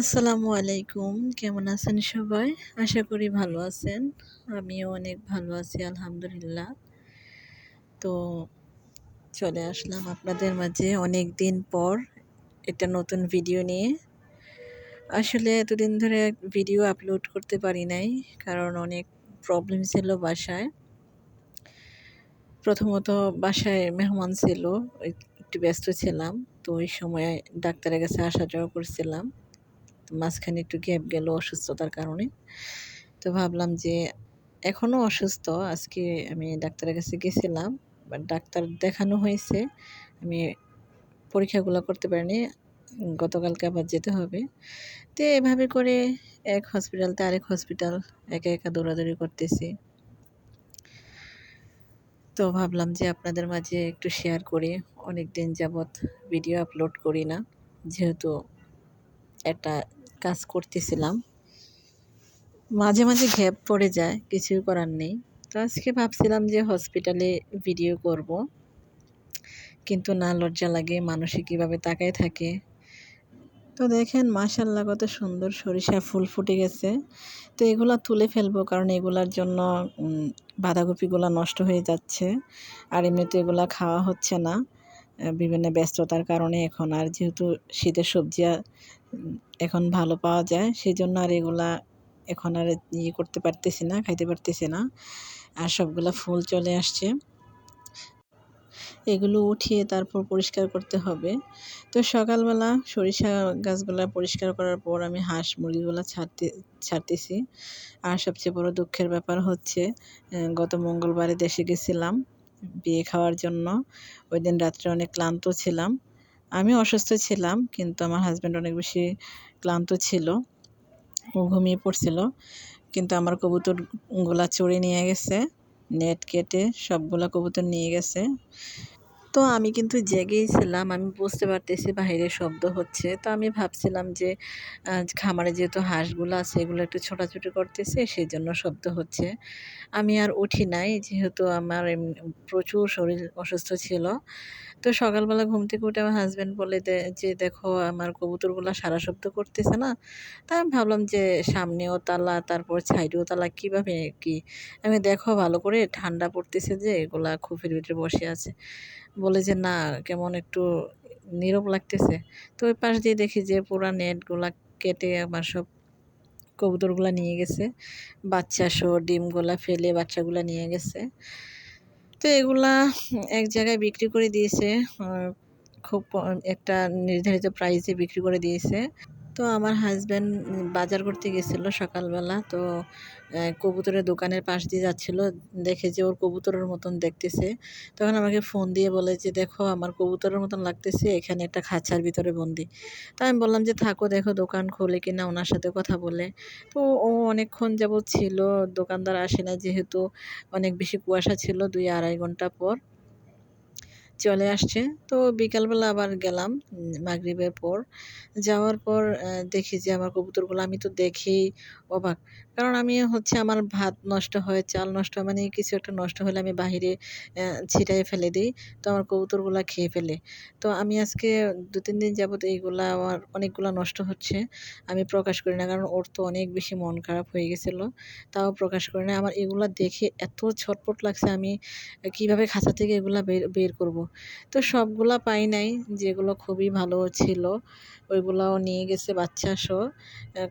আসসালামু আলাইকুম। কেমন আছেন সবাই? আশা করি ভালো আছেন। আমিও অনেক ভালো আছি, আলহামদুলিল্লাহ। তো চলে আসলাম আপনাদের মাঝে অনেক দিন পর একটা নতুন ভিডিও নিয়ে। আসলে এতদিন ধরে ভিডিও আপলোড করতে পারি নাই, কারণ অনেক প্রবলেম ছিল বাসায়। প্রথমত বাসায় মেহমান ছিল, একটু ব্যস্ত ছিলাম, তো ওই সময় ডাক্তারের কাছে আসা যাওয়া করছিলাম। মাঝখানে একটু গ্যাপ গেল অসুস্থতার কারণে। তো ভাবলাম যে এখনও অসুস্থ, আজকে আমি ডাক্তারের কাছে গেছিলাম বাট ডাক্তার দেখানো হয়েছে। আমি পরীক্ষাগুলো করতে পারিনি, গতকালকে আবার যেতে হবে। তো এভাবে করে এক হসপিটাল তো আরেক হসপিটাল একা একা দৌড়াদৌড়ি করতেছি। তো ভাবলাম যে আপনাদের মাঝে একটু শেয়ার করি। অনেক দিন যাবৎ ভিডিও আপলোড করি না, যেহেতু একটা কাজ করতেছিলাম। মাঝে মাঝে গ্যাপ পড়ে যায়, কিছুই করার নেই। তো আজকে ভাবছিলাম যে হসপিটালে ভিডিও করব। কিন্তু না লজ্জা লাগে মানুষে কীভাবে তাকায় থাকে। তো দেখেন মাশাল্লাহ কত সুন্দর সরিষা ফুল ফুটে গেছে। তো এগুলা তুলে ফেলব, কারণ এগুলার জন্য বাঁধাকপিগুলো নষ্ট হয়ে যাচ্ছে। আর এমনিতে এগুলা খাওয়া হচ্ছে না। বিভিন্ন ব্যস্ততার কারণে এখন আর যেহেতু শীতের সবজি এখন ভালো পাওয়া যায় সেই জন্য আর এগুলা এখন আর ইয়ে করতে পারতেছি না, খাইতে পারতেছি না। আর সবগুলা ফুল চলে আসছে। এগুলো উঠিয়ে তারপর পরিষ্কার করতে হবে। তো সকালবেলা সরিষা গাছগুলা পরিষ্কার করার পর আমি হাঁস মুরগিগুলো ছাড়তে, ছাড়তেছি। আর সবচেয়ে বড় দুঃখের ব্যাপার হচ্ছে গত মঙ্গলবারে দেশে গেছিলাম। বিয়ে খাওয়ার জন্য। ওই দিন রাত্রে অনেক ক্লান্ত ছিলাম। আমি অসুস্থ ছিলাম, কিন্তু আমার হাজব্যান্ড অনেক বেশি ক্লান্ত ছিল। ও ঘুমিয়ে পড়ছিল, কিন্তু আমার কবুতর কবুতরগুলা চড়ে নিয়ে গেছে, নেট কেটে সবগুলা কবুতর নিয়ে গেছে। তো আমি কিন্তু জেগেই ছিলাম, আমি বুঝতে পারতেছি বাহিরে শব্দ হচ্ছে। তো আমি ভাবছিলাম যে খামারে যেহেতু হাঁসগুলো আছে, এগুলো একটু ছোটাছুটি করতেছে সেই জন্য শব্দ হচ্ছে। আমি আর উঠি নাই, যেহেতু আমার প্রচুর শরীর অসুস্থ ছিল। তো সকালবেলা ঘুম থেকে উঠে আমার হাজব্যান্ড বলে যে, দেখো, আমার কবুতরগুলো সারা শব্দ করতেছে না। তাই আমি ভাবলাম যে, সামনেও তালা, তারপর সাইডেও তালা, কীভাবে কি? আমি, দেখো, ভালো করে ঠান্ডা পড়তেছে যে, এগুলা খুফের ভিতরে বসে আছে। বলে যে, না, কেমন একটু নীরব লাগতেছে। তো ওই পাশ দিয়ে দেখি যে, পুরা নেটগুলা কেটে আমার সব কবুতরগুলা নিয়ে গেছে। বাচ্চা শো ডিমগুলা ফেলে বাচ্চাগুলা নিয়ে গেছে। তো এগুলা এক জায়গায় বিক্রি করে দিয়েছে। খুব একটা নির্ধারিত প্রাইসে বিক্রি করে দিয়েছে। তো আমার হাজব্যান্ড বাজার করতে গেছিল সকালবেলা। তো কবুতরের দোকানের পাশ দিয়ে যাচ্ছিল। দেখে যে ওর কবুতরের মতন দেখতেছে। তখন আমাকে ফোন দিয়ে বলে যে, দেখো, আমার কবুতরের মতন লাগতেছে। এখানে একটা খাঁচার ভিতরে বন্দি। তো আমি বললাম যে, থাকো, দেখো, দোকান খোলে কিনা। ওনার সাথে কথা বলে। তো ও অনেকক্ষণ যাবৎ ছিল। দোকানদার আসে না যেহেতু অনেক বেশি কুয়াশা ছিল দুই আড়াই ঘণ্টা পর। চলে আসছে। তো বিকালবেলা আবার গেলাম মাগরিবের পর। যাওয়ার পর দেখি যে আমার কবুতরগুলো আমি তো দেখেই অবাক। কারণ আমি হচ্ছে আমার ভাত নষ্ট হয়, চাল নষ্ট মানে কিছু একটা নষ্ট হলে আমি বাহিরে ছিটাই ফেলে দিই। তো আমার কবুতরগুলো খেয়ে ফেলে। তো আমি আজকে দু, তিন দিন যাবত এইগুলা আমার অনেকগুলো নষ্ট হচ্ছে। আমি প্রকাশ করি না, কারণ ওর তো অনেক বেশি মন খারাপ হয়ে গেছিল। তাও প্রকাশ করি না। আমার এগুলা দেখে এত ছটপট লাগছে আমি কীভাবে খাঁচা থেকে এগুলা বের বের করব। তো সবগুলা পাই নাই, যেগুলো খুবই ভালো ছিল, ওইগুলাও নিয়ে গেছে বাচ্চা সহ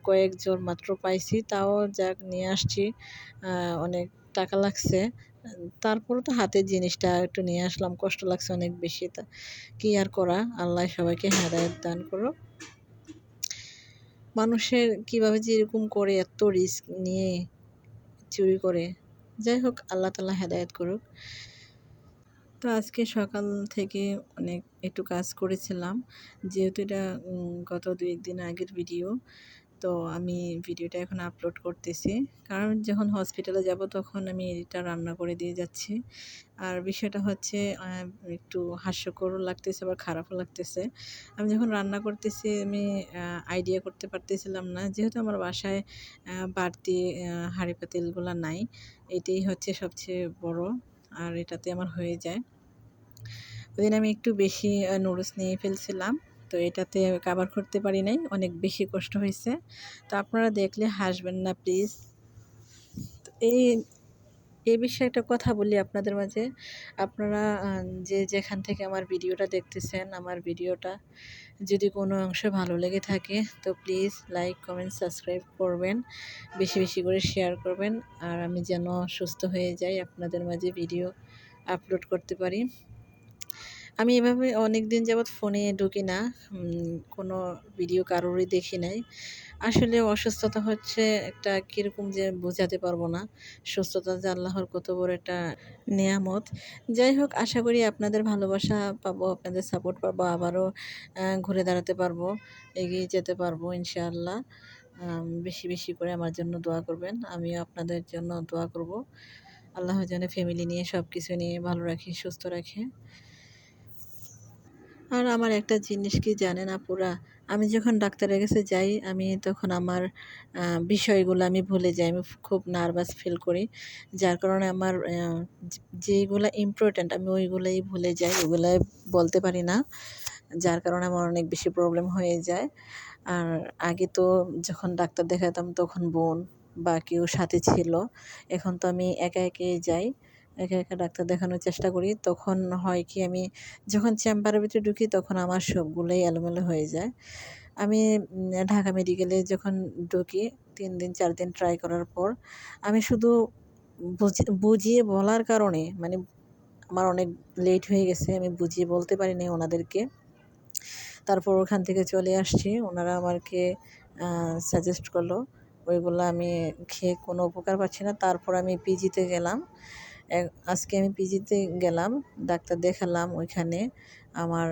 কয়েকজন মাত্র পাইছি। তাও যাক, নিয়ে আসছি। অনেক টাকা লাগছে। তারপরে তো হাতের জিনিসটা একটু নিয়ে আসলাম, কষ্ট লাগছে অনেক বেশি। তা কী আর করা? আল্লাহ সবাইকে হেদায়ত দান করো মানুষের কীভাবে যে এরকম করে, এত রিস্ক নিয়ে চুরি করে। যাই হোক, আল্লাহ তালা হেদায়ত করুক। তো আজকে সকাল থেকে অনেক একটু কাজ করেছিলাম। যেহেতু এটা গত দুই দিন আগের ভিডিও তো আমি ভিডিওটা এখন আপলোড করতেছি। কারণ যখন হসপিটালে যাব তখন আমি এটা রান্না করে দিয়ে যাচ্ছি। আর বিষয়টা হচ্ছে একটু হাস্যকরও লাগতেছে আবার খারাপও লাগতেছে। আমি যখন রান্না করতেছি, আমি আইডিয়া করতে পারতেছিলাম না। যেহেতু আমার বাসায় বাড়তি হাঁড়ি পাতিলগুলো নাই, এটাই হচ্ছে সবচেয়ে বড়। আর এটাতে আমার হয়ে যায়। ওই আমি একটু বেশি নুডলস নিয়ে ফেলছিলাম। তো তো এটাতে কাবার করতে পারি নাই, অনেক বেশি কষ্ট হয়েছে। তো আপনারা দেখলে হাসবেন না প্লিজ এই এই বিষয়ে একটা কথা বলি আপনাদের মাঝে। আপনারা যে যেখান থেকে আমার ভিডিওটা দেখতেছেন, আমার ভিডিওটা যদি কোনো অংশ ভালো লেগে থাকে, তো প্লিজ লাইক কমেন্ট সাবস্ক্রাইব করবেন। বেশি বেশি করে শেয়ার করবেন। আর আমি যেন সুস্থ হয়ে যাই, আপনাদের মাঝে ভিডিও আপলোড করতে পারি। আমি এভাবে অনেক দিন যাবৎ ফোনে ঢুকি না কোনো ভিডিও কারোরই দেখি নাই। আসলে অসুস্থতা হচ্ছে একটা কীরকম যে বোঝাতে পারব না। সুস্থতা যে আল্লাহর কত বড় একটা নেয়ামত। যাই হোক, আশা করি আপনাদের ভালোবাসা পাবো, আপনাদের সাপোর্ট পাবো, আবারও ঘুরে দাঁড়াতে পারব, এগিয়ে যেতে পারব ইনশাআল্লাহ। বেশি বেশি করে আমার জন্য দোয়া করবেন, আমিও আপনাদের জন্য দোয়া করব। আল্লাহ যেন ফ্যামিলি নিয়ে সব কিছু নিয়ে ভালো রাখি, সুস্থ রাখে। আর আমার একটা জিনিস কি জানেন আপুরা? আমি যখন ডাক্তারের কাছে যাই, আমি তখন আমার বিষয়গুলো আমি ভুলে যাই। আমি খুব নার্ভাস ফিল করি। যার কারণে আমার যেইগুলো ইম্পর্ট্যান্ট আমি ওইগুলোই ভুলে যাই ওগুলাই বলতে পারি না। যার কারণে আমার অনেক বেশি প্রবলেম হয়ে যায়। আর আগে তো যখন ডাক্তার দেখাতাম তখন বোন বা কেউ সাথে ছিল। এখন তো আমি একা একাই যাই। একা একা ডাক্তার দেখানোর চেষ্টা করি, তখন হয় কি আমি যখন চেম্বারের ভিতরে ঢুকি তখন আমার সবগুলোই এলোমেলো হয়ে যায়। আমি ঢাকা মেডিকেলে যখন ঢুকি তিন দিন, চার দিন ট্রাই করার পর, আমি শুধু বুঝিয়ে বলার কারণে মানে আমার অনেক লেট হয়ে গেছে, আমি বুঝিয়ে বলতে পারিনি ওনাদেরকে। তারপর ওখান থেকে চলে আসছি, ওনারা আমাকে সাজেস্ট করল, ওইগুলো আমি খেয়ে কোনো উপকার পাচ্ছি না। তারপর আমি পিজিতে গেলাম আজকে আমি পিজিতে গেলাম, ডাক্তার দেখালাম ওইখানে আমার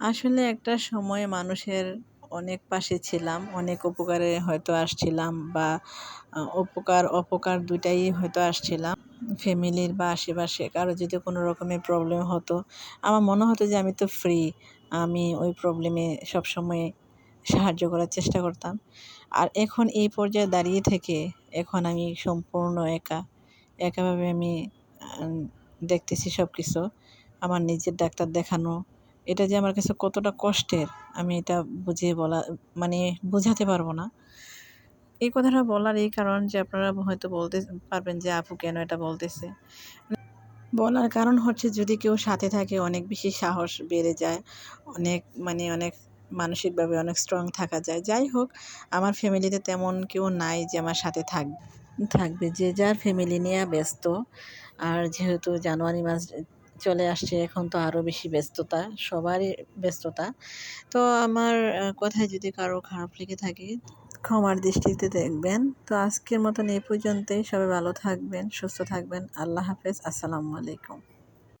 আসলে একটা সময় মানুষের অনেক পাশে ছিলাম, অনেক উপকারে হয়তো আসছিলাম বা উপকার, অপকার দুইটাই হয়তো আসছিলাম। ফ্যামিলির বা আশেপাশে কারও যদি কোনো রকমের প্রবলেম হতো, আমার মনে হতো যে আমি তো ফ্রি আমি ওই প্রবলেমে সবসময় সাহায্য করার চেষ্টা করতাম। আর এখন এই পর্যায়ে দাঁড়িয়ে থেকে এখন আমি সম্পূর্ণ একা। একাভাবে আমি দেখতেছি সব কিছু আমার নিজের ডাক্তার দেখানো, এটা যে আমার কাছে কতটা কষ্টের, আমি এটা বুঝিয়ে বলা মানে বোঝাতে পারব না। এই কথাটা বলার এই কারণ যে আপনারা হয়তো বলতে পারবেন যে, আপু কেন এটা বলতেছে? বলার কারণ হচ্ছে যদি কেউ সাথে থাকে, অনেক বেশি সাহস বেড়ে যায়, অনেক মানে অনেক মানসিকভাবে অনেক স্ট্রং থাকা যায়। যাই হোক, আমার ফ্যামিলিতে তেমন কেউ নাই যে আমার সাথে থাকবে। থাকবে যে যার ফ্যামিলি নিয়ে ব্যস্ত। আর যেহেতু জানুয়ারি মাস চলে আসছে, এখন তো আরও বেশি ব্যস্ততা, সবারই ব্যস্ততা। তো আমার কথায় যদি কারও খারাপ লেগে থাকে, ক্ষমার দৃষ্টিতে দেখবেন। তো আজকের মতন এই পর্যন্তই। সবাই ভালো থাকবেন, সুস্থ থাকবেন। আল্লাহ হাফেজ। আসসালামু আলাইকুম।